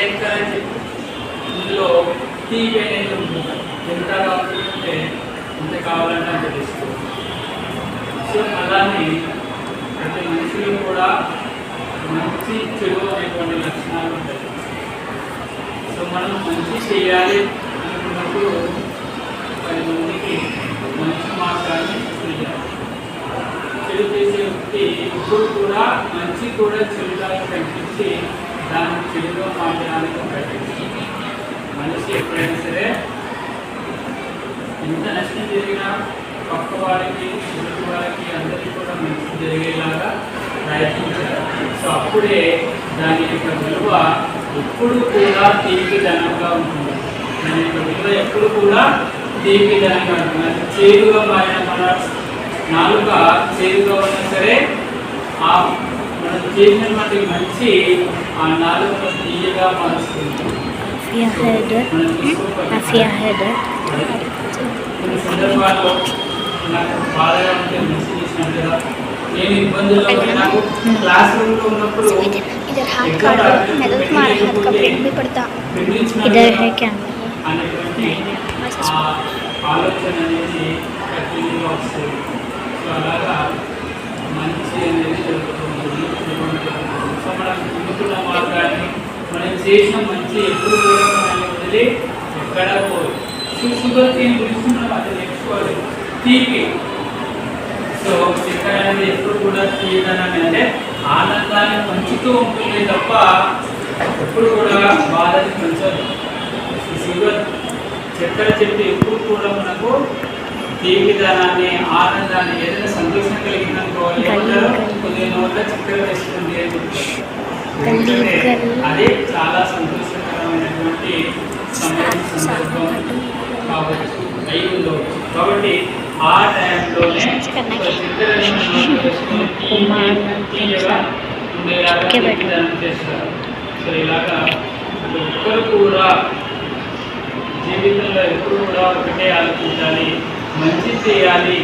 చక్కెర ఇందులో టీ అనేది ఉంటుంది ఎంత కావాలంటే ఎంత కావాలంటే అంత తీసుకోవచ్చు. సో అలానే ప్రతి మనుషులు కూడా మంచి చెడు అనేటువంటి లక్షణాలు ఉంటాయి. సో మనం మంచి చేయాలి అనుకున్నప్పుడు పది మందికి మంచి మార్గాన్ని చేయాలి చెడు చేసే వ్యక్తి ఇప్పుడు కూడా మంచి కూడా చెడుగా కనిపించి దాన్ని తెలుగులో మార్చడానికి ప్రయత్నించి మనిషి ఎప్పుడైనా సరే ఎంత నష్టం జరిగినా పక్క వారికి ఎదుటి వారికి అందరికీ కూడా మంచి జరిగేలాగా ప్రయత్నించారు సో అప్పుడే దాని యొక్క విలువ ఎప్పుడు కూడా తీపిదనంగా ఉంటుంది. దాని యొక్క విలువ ఎప్పుడు కూడా తీపిదనంగా ఉంటుంది. అది మారిన మన నాలుక చేదుగా ఉన్నా సరే ఆ మనం చేసినటువంటి మంచి ఆ నాలుక తీయగా మారుస్తుంది Afia Haidar. మనం తీసుకోకపోతే Afia Haidar. కొన్ని సందర్భాల్లో నాకు బాధగా ఉంటే మంచి చేసినాను కదా నేను ఇబ్బందుల్లో నాకు క్లాస్ రూమ్లో ఉన్నప్పుడు इधर इधर हाथ काटो मैं तो చేసిన మంచి ఎప్పుడు కూడా మనల్ని వదిలి ఎక్కడ పోదు. షుగర్ కేన్ గురించి మనం అది నేర్చుకోవాలి. తీపి. సో చక్కెర అనేది ఎప్పుడు కూడా తీయదనని అంటే ఆనందాన్ని పంచుతూ ఉంటుంది తప్ప ఎప్పుడు కూడా బాధని పంచదు. షుగర్ చక్కెర చెట్టు ఎప్పుడు కూడా మనకు తీపిదనాన్ని ఆనందాన్ని ఏదైనా సంతోషం ఏమంటారు? కొద్దిగా నోట్ల చక్కెర వేస్తుంది అని అదే చాలా సంతోషకరమైనటువంటి సమయం సందర్భం కావచ్చు అయి ఉండవచ్చు కాబట్టి ఆ టైంలోనే చేస్తారు సో ఇలాగా ఒక్కరు కూడా జీవితంలో ఎప్పుడు కూడా ఒకటే ఆలోచించాలి. మంచి చేయాలి.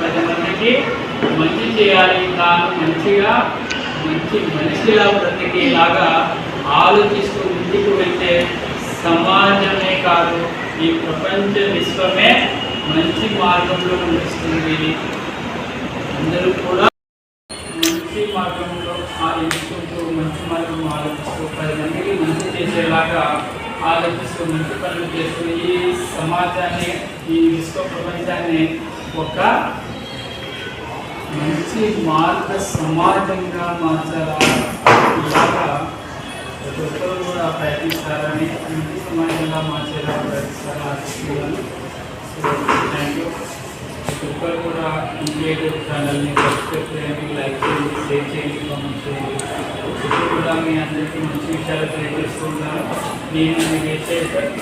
పది మందికి మంచి చేయాలి. తాను మంచిగా మంచి మనిషిలా బ్రతికేలాగా ఆలోచిస్తూ ముందుకు వెళ్తే సమాజమే కాదు ఈ ప్రపంచ విశ్వమే మంచి మార్గంలో నడుస్తుంది. అందరూ కూడా మంచి మార్గంలో ఆలోచిస్తూ మంచి మార్గంలో ఆలోచిస్తూ పది మందికి మంచి చేసేలాగా ఆలోచిస్తూ మంచి పనులు చేస్తూ ఈ సమాజాన్ని ఈ విశ్వ ప్రపంచాన్ని ఒక మంచి మార్గ సమాజంగా మార్చాలా? ఇలాగా కూడా ప్రయత్నిస్తారని మంచి సమాజంగా మార్చేలా ప్రయత్నిస్తారని థ్యాంక్ యూ ప్రతి ఒక్కరు కూడా ఇంకేటివ్ ఛానల్ని సబ్స్క్రైబ్ చేయండి లైక్ చేయండి షేర్ చేయండి కామెంట్ చేయండి. ఇప్పుడు కూడా మీ అందరికీ మంచి విషయాలు తెలియజేస్తున్నాను నేను మీకు చేస్తాను